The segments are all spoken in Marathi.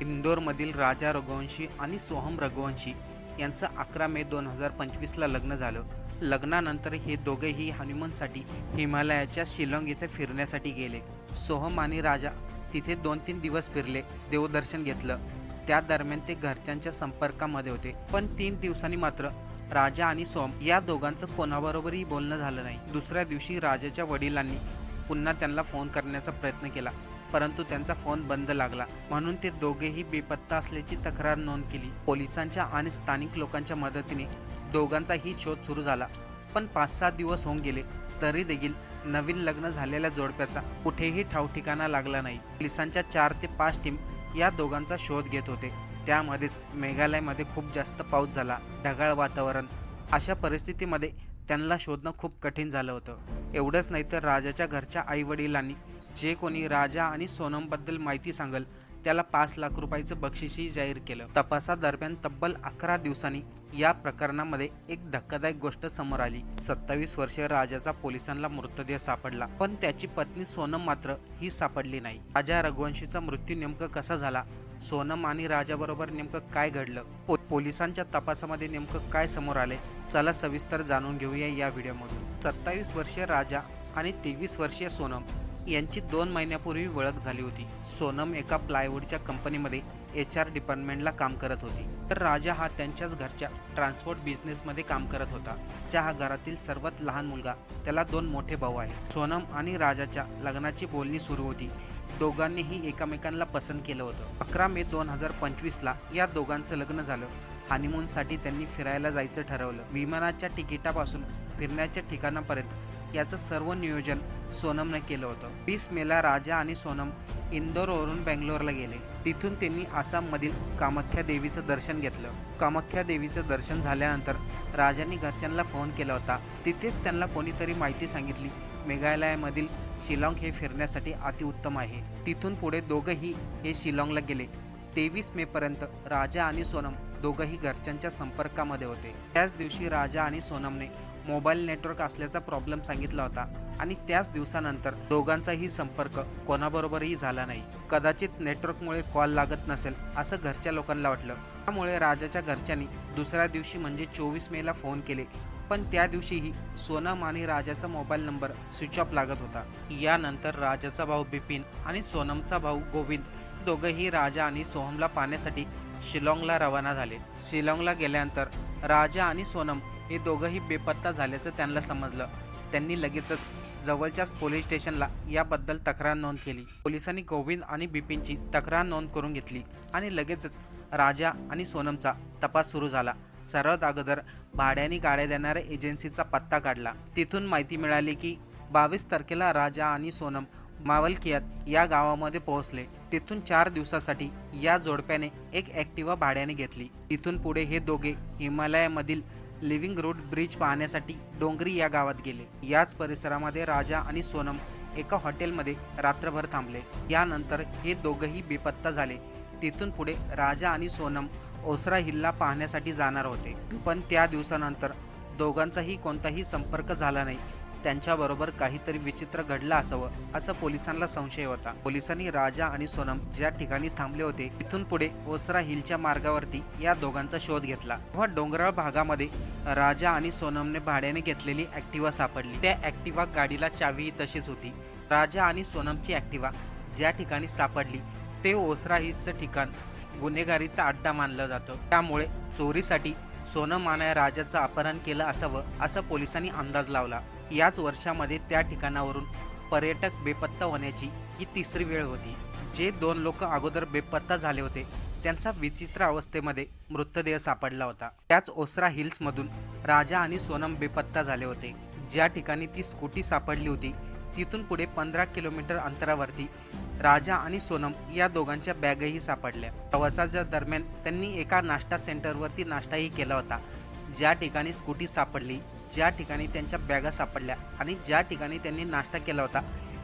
इंदोरमधील राजा रघुवंशी आणि सोहम रघुवंशी यांचं अकरा मे दोन हजार पंचवीसला लग्न झालं. लग्नानंतर हे दोघेही हनीमूनसाठी हिमालयाच्या शिलाँग येथे फिरण्यासाठी गेले. सोहम आणि राजा तिथे दोन तीन दिवस फिरले देवदर्शन घेतलं. त्या दरम्यान ते घरच्यांच्या संपर्कामध्ये होते. पण तीन दिवसांनी मात्र राजा आणि सोम या दोघांचं कोणाबरोबरही बोलणं झालं नाही. दुसऱ्या दिवशी राजाच्या वडिलांनी पुन्हा त्यांना फोन करण्याचा प्रयत्न केला. परंतु त्यांचा फोन बंद लागला. म्हणून ते दोघेही बेपत्ता असल्याची तक्रार नोंद केली. पोलिसांच्या आणि स्थानिक लोकांच्या मदतीने दोघांचाही शोध सुरू झाला. पण पाच सात दिवस होऊन गेले तरी देखील नवीन लग्न झालेल्या जोडप्याचा कुठेही ठावठिकाणा लागला नाही. पोलिसांच्या चार ते पाच टीम या दोघांचा शोध घेत होते. त्यामध्येच मेघालयमध्ये खूप जास्त पाऊस झाला. ढगाळ वातावरण. अशा परिस्थितीमध्ये त्यांना शोधणं खूप कठीण झालं होतं. एवढंच नाही तर राजाच्या घरच्या आईवडिलांनी जे कोणी राजा आणि सोनमबद्दल माहिती सांगल त्याला पाच लाख रुपयाचं बक्षीसही जाहीर केलं. तपासादरम्यान तब्बल अकरा दिवसांनी या प्रकरणामध्ये एक धक्कादायक गोष्ट समोर आली. सत्तावीस वर्षीय राजाचा पोलिसांना मृतदेह सापडला पण त्याची पत्नी सोनम मात्र ही सापडली नाही. राजा रघुवंशीचा मृत्यू नेमकं कसा झाला? सोनम आणि राजाबरोबर नेमकं काय घडलं? पो पोलिसांच्या तपासामध्ये नेमकं काय समोर आले चला सविस्तर जाणून घेऊया या व्हिडिओमधून. सत्तावीस वर्षीय राजा आणि तेवीस वर्षीय सोनम यांची दोन महिन्यापूर्वी ओळख झाली होती. सोनम एका प्लायवूडच्या कंपनीमध्ये एच आर डिपार्टमेंटला काम करत होती. तर राजा हा त्यांच्याच घरच्या ट्रान्सपोर्ट बिझनेसमध्ये काम करत होता ज्या हा घरातील सर्वात लहान मुलगा त्याला दोन मोठे भाऊ आहेत. सोनम आणि राजाच्या लग्नाची बोलणी सुरू होती. दोघांनीही एकमेकांना पसंत केलं होतं. अकरा मे दोन हजार पंचवीसला या दोघांचं लग्न झालं. हनीमूनसाठी त्यांनी फिरायला जायचं ठरवलं. विमानाच्या तिकिटापासून फिरण्याच्या ठिकाणापर्यंत याचं सर्व नियोजन सोनमने केलं होतं. वीस मेला राजा आणि सोनम इंदोरवरून बेंगलोरला गेले. तिथून त्यांनी आसाममधील कामाख्या देवीचं दर्शन घेतलं. कामाख्या देवीचं दर्शन झाल्यानंतर राजांनी घरच्यांना फोन केला होता. तिथेच त्यांना कोणीतरी माहिती सांगितली मेघालयामधील शिलाँग हे फिरण्यासाठी अतिउत्तम आहे. तिथून पुढे दोघंही हे शिलाँगला गेले. तेवीस मेपर्यंत राजा आणि सोनम दोघंही घरच्यांच्या संपर्कामध्ये होते. त्याच दिवशी राजा आणि सोनमने मोबाईल नेटवर्क असल्याचा प्रॉब्लेम सांगितला होता आणि त्याच दिवसानंतर दोघांचाही संपर्क कोणाबरोबरही झाला नाही. कदाचित नेटवर्कमुळे कॉल लागत नसेल असं घरच्या लोकांना वाटलं. त्यामुळे राजाच्या घरच्यांनी दुसऱ्या दिवशी म्हणजे चोवीस मेला फोन केले. पण त्या दिवशीही सोनम आणि राजाचा मोबाईल नंबर स्विच ऑफ लागत होता. यानंतर राजाचा भाऊ बिपिन आणि सोनमचा भाऊ गोविंद दोघंही राजा आणि सोहमला पाहण्यासाठी शिलाँगला रवाना झाले. शिलाँगला गेल्यानंतर राजा आणि सोनम हे दोघंही बेपत्ता झाल्याचं त्यांना समजलं. त्यांनी लगेचच जवळच्याच पोलीस स्टेशनला याबद्दल तक्रार नोंद केली. पोलिसांनी गोविंद आणि बिपिनची तक्रार नोंद करून घेतली आणि लगेचच राजा आणि सोनमचा तपास सुरू झाला. सर्वात अगोदर भाड्याने गाड्या देणाऱ्या एजन्सीचा पत्ता काढला. तिथून माहिती मिळाली की बावीस तारखेला राजा आणि सोनम मावलकियात या गावामध्ये पोहोचले. तिथून चार दिवसासाठी या जोडप्याने एक ॲक्टिवा भाड्याने घेतली. तिथून पुढे हे दोघे हिमालयामधील लिव्हिंग रोड ब्रिज पाहण्यासाठी डोंगरी या गावात गेले. याच परिसरामध्ये राजा आणि सोनम एका हॉटेलमध्ये रात्रभर थांबले. यानंतर हे दोघंही बेपत्ता झाले. तिथून पुढे राजा आणि सोनम ओसरा हिल्ला पाहण्यासाठी जाणार होते. पण त्या दिवसानंतर दोघांचाही कोणताही संपर्क झाला नाही. त्यांच्याबरोबर काहीतरी विचित्र घडलं असावं असं पोलिसांना संशय होता. पोलिसांनी राजा आणि सोनम ज्या ठिकाणी थांबले होते तिथून पुढे ओसरा हिलच्या मार्गावरती या दोघांचा शोध घेतला. तेव्हा डोंगराळ भागामध्ये राजा आणि सोनमने भाड्याने घेतलेली ॲक्टिवा सापडली. त्या ॲक्टिवा गाडीला चावीही तशीच होती. राजा आणि सोनमची ॲक्टिवा ज्या ठिकाणी सापडली ते ओसरा हिलचं ठिकाण गुन्हेगारीचा अड्डा मानलं जातं. त्यामुळे चोरीसाठी सोनम आणि राजाचं अपहरण केलं असावं असं पोलिसांनी अंदाज लावला. याच वर्षामध्ये त्या ठिकाणावरून पर्यटक बेपत्ता होण्याची ही तिसरी वेळ होती. जे दोन लोक अगोदर बेपत्ता झाले होते त्यांचा विचित्र अवस्थेमध्ये मृतदेह सापडला होता. त्याच ओसरा हिल्समधून राजा आणि सोनम बेपत्ता झाले होते. ज्या ठिकाणी ती स्कूटी सापडली होती तिथून पुढे पंधरा किलोमीटर अंतरावरती राजा आणि सोनम या दोघांच्या बॅगही सापडल्या. प्रवासाच्या दरम्यान त्यांनी एका नाश्ता सेंटरवरती नाश्ताही केला होता. ज्या ठिकाणी स्कूटी सापडली ज्या ठिकाणी त्यांच्या बॅगा सापडल्या आणि ज्या ठिकाणी त्यांनी नाश्ता केला होता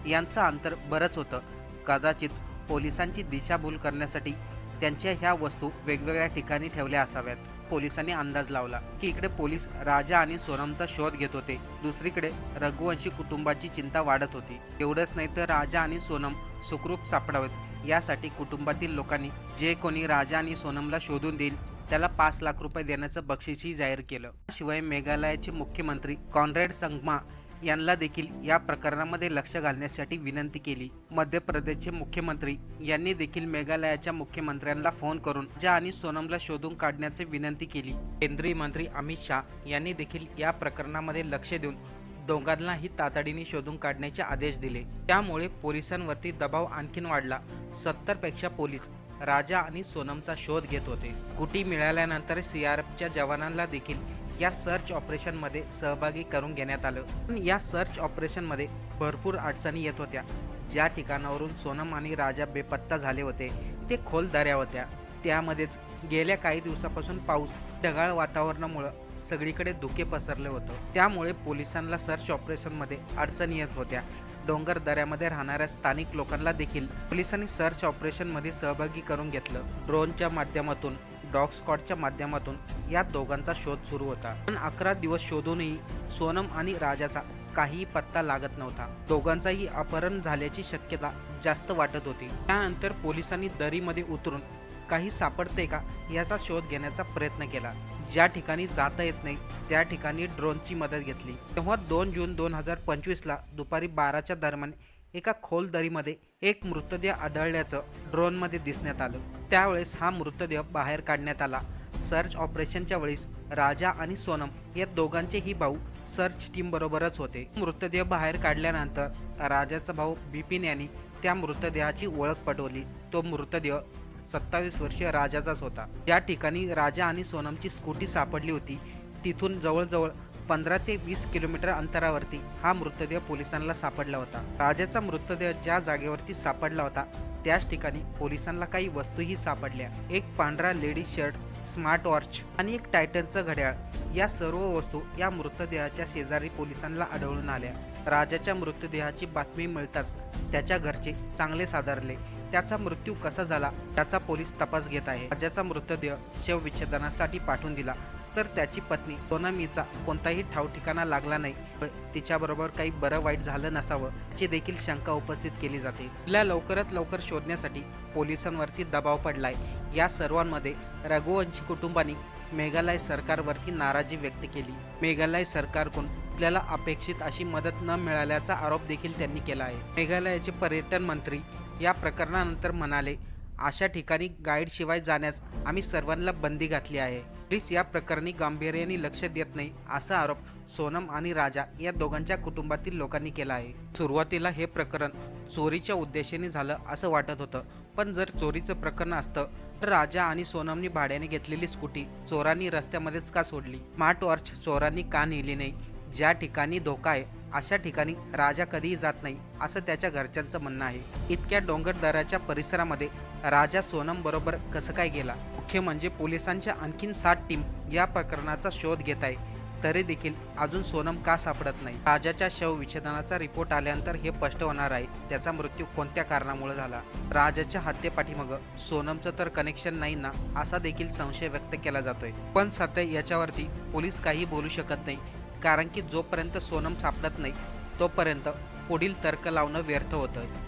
यांचं अंतर बरंच होतं. कदाचित पोलिसांची दिशाभूल करण्यासाठी त्यांच्या ह्या वस्तू वेगवेगळ्या ठिकाणी ठेवल्या असाव्यात. पोलिसांनी अंदाज लावला की इकडे पोलीस राजा आणि सोनमचा शोध घेत होते. दुसरीकडे रघुवंशी कुटुंबाची चिंता वाढत होती. एवढंच नाही तर राजा आणि सोनम सुखरूप सापडावेत. यासाठी कुटुंबातील लोकांनी जे कोणी राजा आणि सोनमला शोधून देईल त्याला पाच लाख रुपये देण्याचं बक्षीसही जाहीर केलं. शिवाय मेघालयाचे मुख्यमंत्री कॉनरेड संगमा यांना देखील या प्रकरणामध्ये लक्ष घालण्यासाठी विनंती केली. मध्य प्रदेशचे मुख्यमंत्री यांनी देखील मेघालयाच्या मुख्यमंत्र्यांना फोन करून ज्या आणि सोनमला शोधून काढण्याची विनंती केली. केंद्रीय मंत्री अमित शाह यांनी देखील या प्रकरणामध्ये लक्ष देऊन दोघांनाही तातडीने शोधून काढण्याचे आदेश दिले. त्यामुळे पोलिसांवरती दबाव आणखीन वाढला. सत्तरपेक्षा पोलीस राजा आणि सोनमचा शोध घेत होते. कुटी मिळाल्यानंतर सीआरएफच्या जवानांना देखील या सर्च ऑपरेशनमध्ये सहभागी करून घेण्यात आलं. पण या सर्च ऑपरेशनमध्ये भरपूर अडचणी येत होत्या. ज्या ठिकाणावरून सोनम आणि राजा बेपत्ता झाले होते ते खोल दऱ्या होत्या. त्यामध्येच गेल्या काही दिवसापासून पाऊस ढगाळ वातावरणामुळं सगळीकडे धुके पसरले होतं. त्यामुळे पोलिसांना सर्च ऑपरेशनमध्ये अडचणी येत होत्या. डोंगर दऱ्यामध्ये राहणाऱ्या स्थानिक लोकांना देखील पोलिसांनी सर्च ऑपरेशनमध्ये सहभागी करून घेतलं. ड्रोनच्या माध्यमातून डॉग स्कॉटच्या माध्यमातून या दोघांचा शोध सुरू होता. पण अकरा दिवस शोधूनही सोनम आणि राजाचा काहीही पत्ता लागत नव्हता. दोघांचाही अपहरण झाल्याची शक्यता जास्त वाटत होती. त्यानंतर पोलिसांनी दरीमध्ये उतरून काही सापडते का याचा शोध घेण्याचा प्रयत्न केला. ज्या ठिकाणी जाता येत नाही त्या ठिकाणी ड्रोनची मदत घेतली. तेव्हा दोन जून दोन हजार पंचवीसला दुपारी बाराच्या दरम्यान एका खोल दरीमध्ये एक मृतदेह आढळल्याचं ड्रोनमध्ये दिसण्यात आलं. त्यावेळेस हा मृतदेह बाहेर काढण्यात आला. सर्च ऑपरेशनच्या वेळेस राजा आणि सोनम या दोघांचेही भाऊ सर्च टीम बरोबरच होते. मृतदेह बाहेर काढल्यानंतर राजाचा भाऊ बिपिन यांनी त्या मृतदेहाची ओळख पटवली. तो मृतदेह सत्तावीस वर्षीय राजाचाच होता. या ठिकाणी राजा आणि सोनमची स्कूटी सापडली होती. तिथून जवळजवळ पंधरा ते वीस किलोमीटर अंतरावरती हा मृतदेह पोलिसांना सापडला होता. राजाचा मृतदेह ज्या जागेवरती सापडला होता त्याच ठिकाणी पोलिसांना काही वस्तूही सापडल्या. एक पांढरा लेडीज शर्ट स्मार्ट वॉच आणि एक टायटनचं घड्याळ या सर्व वस्तू या मृतदेहाच्या शेजारी पोलिसांना आढळून आल्या. राजाच्या मृतदेहाची बातमी मिळताच त्याच्या घरचे चांगले साधारले त्याचा मृत्यू कसा झाला त्याचा पोलीस तपास घेत आहे. राजाचा मृतदेह शवविच्छेदनासाठी पाठवून दिला. तर त्याची पत्नी सोनामीचा कोणताही ठाव ठिकाणा लागला नाही. तिच्याबरोबर काही बरं वाईट झालं नसावं याची देखील शंका उपस्थित केली जाते. तिला लवकरात लवकर शोधण्यासाठी पोलिसांवरती दबाव पडलाय. या सर्वांमध्ये रघुवंशी कुटुंबाने मेघालय सरकारवरती नाराजी व्यक्त केली. मेघालय सरकारकडून आपल्याला अपेक्षित अशी मदत न मिळाल्याचा आरोप देखील त्यांनी केला आहे. मेघालयाचे पर्यटन मंत्री या प्रकरणानंतर म्हणाले अशा ठिकाणी गाईडशिवाय जाण्यास आम्ही सर्वांना बंदी घातली आहे. पोलीस या प्रकरणी गांभीर्याने लक्ष देत नाही असा आरोप सोनम आणि राजा या दोघांच्या कुटुंबातील लोकांनी केला आहे. सुरुवातीला हे प्रकरण चोरीच्या उद्देशाने झालं असं वाटत होतं पण जर चोरीचं प्रकरण असतं तर राजा आणि सोनमनी भाड्याने घेतलेली स्कूटी चोरांनी रस्त्यामध्येच का सोडली? स्मार्ट वॉच चोरांनी का नेली नाही? ज्या ठिकाणी धोका आहे अशा ठिकाणी राजा कधीही जात नाही असं त्याच्या घरच्यांचं म्हणणं आहे. इतक्या डोंगरदऱ्याच्या परिसरामध्ये राजा सोनम बरोबर कसं काय गेला? मुख्य म्हणजे पोलिसांच्या आणखीन सात टीम या प्रकरणाचा शोध घेत आहे. तरी देखील अजून सोनम का सापडत नाही? राजाच्या शव विच्छेदनाचा रिपोर्ट आल्यानंतर हे स्पष्ट होणार आहे. त्याचा मृत्यू कोणत्या कारणामुळे झाला? राजाच्या हत्येपाठीमागं सोनमचं तर कनेक्शन नाही ना असा देखील संशय व्यक्त केला जातोय. पण सध्या याच्यावरती पोलीस काही बोलू शकत नाही. कारण की जोपर्यंत सोनम सापडत नाही तोपर्यंत पुढील तर्क लावणं व्यर्थ होतं.